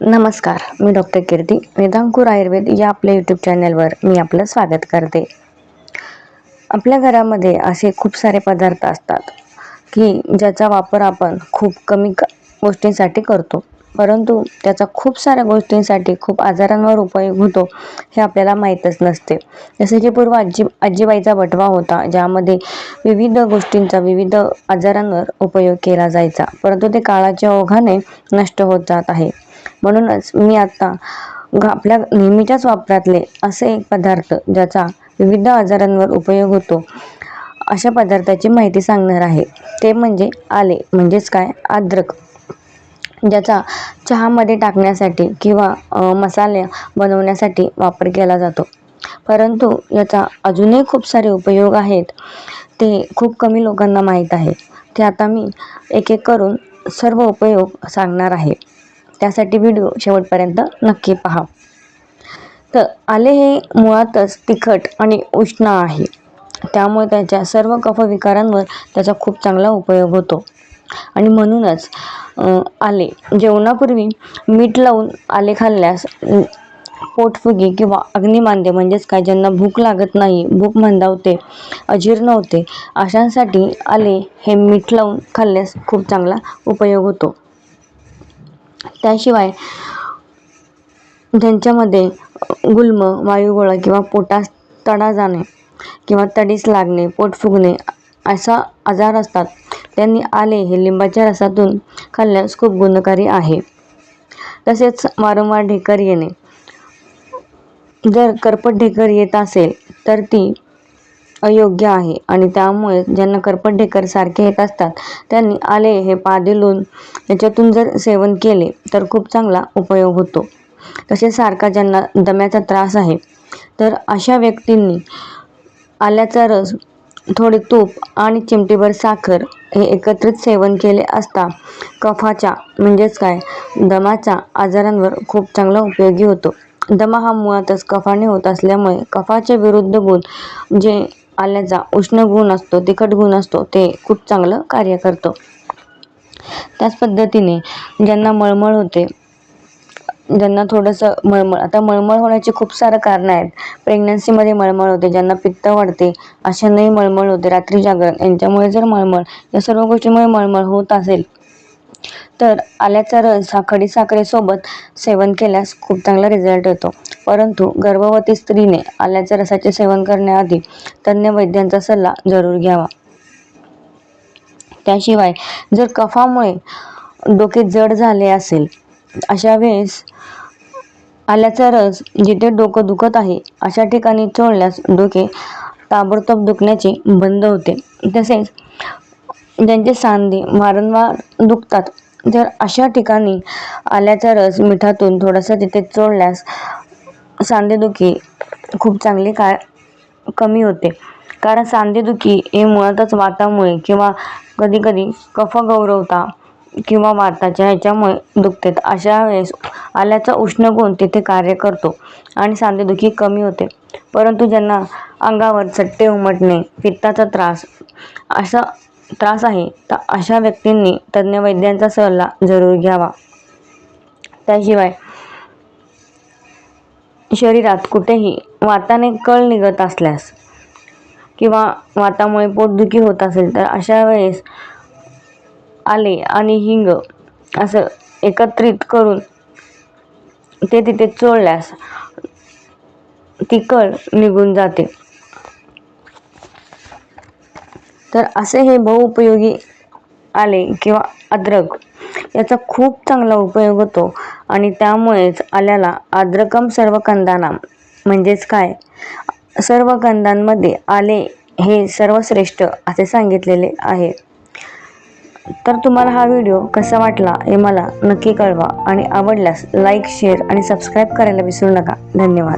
नमस्कार मी डॉक्टर कीर्ती. वेदांकूर आयुर्वेद या आपल्या यूट्यूब चॅनलवर मी आपलं स्वागत करते. आपल्या घरामध्ये असे खूप सारे पदार्थ असतात की ज्याचा वापर आपण खूप कमी क गोष्टींसाठी करतो. परंतु त्याचा खूप साऱ्या गोष्टींसाठी खूप आजारांवर उपयोग होतो हे आपल्याला माहीतच नसते. जसे की पूर्व आजी आजीबाईचा बटवा होता ज्यामध्ये विविध गोष्टींचा विविध आजारांवर उपयोग केला जायचा. परंतु ते काळाच्या ओघाने नष्ट होत जात आहे. म्हणूनच मी आता आपल्या नेहमीच्याच वापरातले असे एक पदार्थ ज्याचा विविध आजारांवर उपयोग होतो अशा पदार्थाची माहिती सांगणार आहे. ते म्हणजे आले म्हणजेच काय? अद्रक. ज्याचा चहामध्ये टाकण्यासाठी किंवा मसाले बनवण्यासाठी वापर केला जातो. परंतु याचा अजूनही खूप सारे उपयोग आहेत. ते खूप कमी लोकांना माहीत आहे ते आता मी एक एक करून सर्व उपयोग सांगणार आहे. त्यासाठी व्हिडिओ शेवटपर्यंत नक्की पहा. तर आले हे मुळातच तिखट आणि उष्ण आहे. त्यामुळे त्याच्या सर्व कफविकारांवर त्याचा खूप चांगला उपयोग होतो. आणि म्हणूनच आले. जेवणापूर्वी मीठ लावून आले खाल्ल्यास पोटफुगी किंवा अग्निमांद्य म्हणजेच काय ज्यांना भूक लागत नाही भूक मंदावते अजीर्ण होते अशांसाठी आले हे मीठ लावून खाल्ल्यास खूप चांगला उपयोग होतो. त्याशिवाय ज्यांच्यामध्ये गुल्म वायुगोळा किंवा पोटास तडा जाणे किंवा तडीस लागणे पोट फुगणे असा आजार असतात त्यांनी आले हे लिंबाच्या रसातून खाल्ल्यास खूप गुणकारी आहे. तसेच वारंवार ढेकर येणे. जर करपट ढेकर येत असेल तर ती अयोग्य आहे. आणि त्यामुळे ज्यांना करपट ढेकर सारखे येत असतात त्यांनी आले हे पादेलून याच्यातून जर सेवन केले तर खूप चांगला उपयोग होतो. तसेच सारखा ज्यांना दम्याचा त्रास आहे तर अशा व्यक्तींनी आल्याचा रस थोडे तूप आणि चिमटीभर साखर हे एकत्रित सेवन केले असता कफाच्या म्हणजेच काय दमाच्या आजारांवर खूप चांगला उपयोगी होतो. दमा हा मुळातच कफाने होत असल्यामुळे कफाचे विरुद्ध गुण जे आल्याचा उष्ण गुण असतो तिखट गुण असतो ते खूप चांगलं कार्य करतो. त्याच पद्धतीने ज्यांना मळमळ होते ज्यांना थोडंसं मळमळ आता मळमळ होण्याची खूप सारं कारणं आहेत. प्रेग्नन्सीमध्ये मळमळ होते ज्यांना पित्त वाढते अशांनाही मळमळ होते. रात्री जागरण यांच्यामुळे जर मळमळ या सर्व गोष्टीमुळे मळमळ होत असेल तर आल्याचा रस हा खडी साखरेसोबत सेवन केल्यास खूप चांगला रिझल्ट येतो. परंतु गर्भवती स्त्रीने आल्याच्या रसाचे सेवन करण्याआधी तज्ज्ञ वैद्यांचा सल्ला जरूर घ्यावा. त्याशिवाय जर कफामुळे डोके जड झाले असेल अशा वेळेस आल्याचा रस जिथे डोकं दुखत आहे अशा ठिकाणी चोळल्यास डोके ताबडतोब दुखण्याचे बंद होते. तसेच ज्यांचे सांधे वारंवार दुखतात जर अशा ठिकाणी आल्याचा रस मिठातून थोडासा तिथे चोळल्यास सांधेदुखी खूप चांगली का कमी होते. कारण सांधेदुखी हे मुळातच वातामुळे किंवा कधीकधी कफ गौरवता किंवा वाताच्या ह्याच्यामुळे दुखते. अशा वेळेस आल्याचा उष्ण गुण तिथे कार्य करतो आणि सांधेदुखी कमी होते. परंतु ज्यांना अंगावर चट्टे उमटणे पित्ताचा त्रास असं त्रास आहे तर अशा व्यक्तींनी तज्ज्ञ वैद्यांचा सल्ला जरूर घ्यावा. त्याशिवाय शरीरात कुठेही वाताने कळ निघत असल्यास किंवा वातामुळे पोटदुखी होत असेल तर अशा वेळेस आले आणि हिंग असं एकत्रित करून ते तिथे चोळल्यास ती कळ निघून जाते. तर असे हे बहुउपयोगी आले किंवा अद्रक याचा खूप चांगला उपयोग होतो. आणि त्यामुळेच आल्याला अद्रकम सर्व कंदानाम. म्हणजेच काय? सर्व कंदांमध्ये आले हे सर्वश्रेष्ठ असे सांगितलेले आहे. तर तुम्हाला हा व्हिडिओ कसा वाटला हे मला नक्की कळवा. आणि आवडल्यास लाईक शेअर आणि सबस्क्राईब करायला विसरू नका. धन्यवाद.